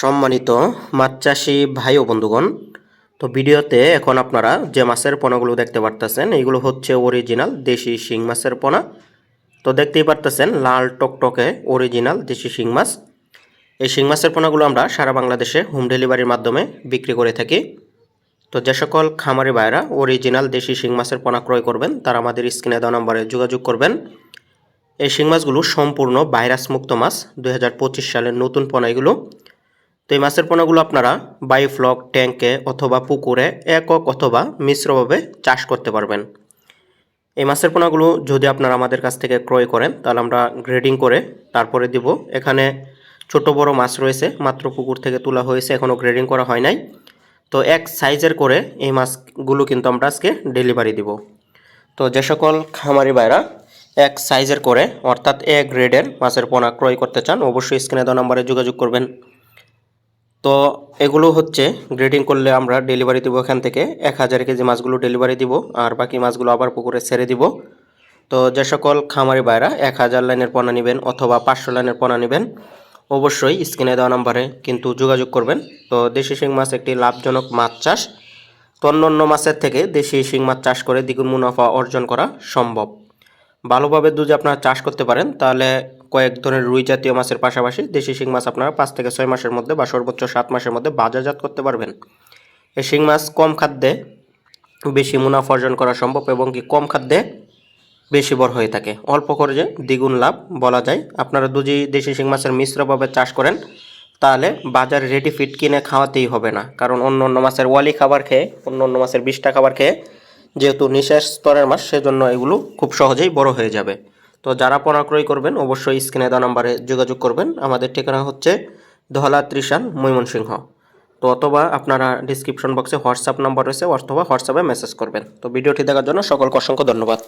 সম্মানিত মাছ চাষি ভাই ও বন্ধুগণ, তো ভিডিওতে এখন আপনারা যে মাছের পোনাগুলো দেখতে পারতেছেন এইগুলো হচ্ছে অরিজিনাল দেশি শিং মাছের পোনা। তো দেখতেই পারতেছেন, লাল টকটকে অরিজিনাল দেশি শিং মাছ। এই শিং মাছের পোনাগুলো আমরা সারা বাংলাদেশে হোম ডেলিভারির মাধ্যমে বিক্রি করে থাকি। তো যে সকল খামারি ভাইরা অরিজিনাল দেশি শিং মাছের পোনা ক্রয় করবেন, তারা আমাদের স্ক্রিনে দেওয়া নম্বরে যোগাযোগ করবেন। এই শিং মাছগুলো সম্পূর্ণ ভাইরাস মুক্ত মাছ, দুই হাজার পঁচিশ সালের নতুন পোনা এগুলো। তো এই মাছের পোনাগুলো আপনারা বায়োফ্লক ট্যাঙ্কে অথবা পুকুরে একক অথবা মিশ্রভাবে চাষ করতে পারবেন। এই মাছের পোনাগুলো যদি আপনারা আমাদের কাছ থেকে ক্রয় করেন, তাহলে আমরা গ্রেডিং করে তারপরে দিব। এখানে ছোট বড় মাছ রয়েছে, মাত্র পুকুর থেকে তোলা হয়েছে, এখনও গ্রেডিং করা হয় নাই। তো এক সাইজের করে এই মাছগুলো কিন্তু আমরা আজকে ডেলিভারি দিব। তো যে সকল খামারি ভাইরা এক সাইজের করে, অর্থাৎ এ গ্রেডের মাছের পোনা ক্রয় করতে চান, অবশ্যই স্ক্রিনে দেওয়া নম্বরে যোগাযোগ করবেন। তো এগুলো হচ্ছে গ্রেডিং করলে আমরা ডেলিভারি দিব এখান থেকে। এক হাজার কেজি মাছগুলো ডেলিভারি দিব, আর বাকি মাছগুলো আবার পুকুরে ছেড়ে দিব। তো যে সকল খামারি ভাইরা এক হাজার লাইনের পোনা নেবেন অথবা পাঁচশো লাইনের পোনা নেবেন, অবশ্যই স্ক্রিনে দেওয়া নম্বরে কিন্তু যোগাযোগ করবেন। তো দেশি শিং মাছ একটি লাভজনক মাছ চাষ। তো অন্য মাছের থেকে দেশি শিং মাছ চাষ করে দ্বিগুণ মুনাফা অর্জন করা সম্ভব। ভালোভাবে যদি আপনারা চাষ করতে পারেন, তাহলে কয়েক ধরনের রুই জাতীয় মাছের পাশাপাশি দেশি শিং মাছ আপনারা পাঁচ থেকে ছয় মাসের মধ্যে বা সর্বোচ্চ সাত মাসের মধ্যে বাজারজাত করতে পারবেন। এই শিং মাছ কম খাদ্যে বেশি মুনাফা অর্জন করা সম্ভব এবং কি কম খাদ্যে বেশি বড় হয়ে থাকে। অল্প খরচে দ্বিগুণ লাভ বলা যায়। আপনারা দুজি দেশি শিং মাছের মিশ্রভাবে চাষ করেন, তাহলে বাজার রেডি ফিট কিনে খাওয়াতেই হবে না। কারণ অন্য অন্য মাছের ওয়ালি খাবার খেয়ে অন্য অন্য মাছের বিষটা খাবার খেয়ে যেহেতু নিঃশ্বাস স্তরের মাছ, সেজন্য এগুলো খুব সহজেই বড় হয়ে যাবে। তো যারা পোনা ক্রয় করবেন, অবশ্যই স্ক্রিনে দেওয়া নাম্বারে যোগাযোগ করবেন। আমাদের ঠিকানা হচ্ছে ধলা ত্রিশাল ময়মনসিংহ। তো অথবা আপনারা ডিসক্রিপশন বক্সে হোয়াটসঅ্যাপ নাম্বার রয়েছে, অথবা হোয়াটসঅ্যাপে মেসেজ করবেন। তো ভিডিওটি দেখার জন্য সকলকে অসংখ্য ধন্যবাদ।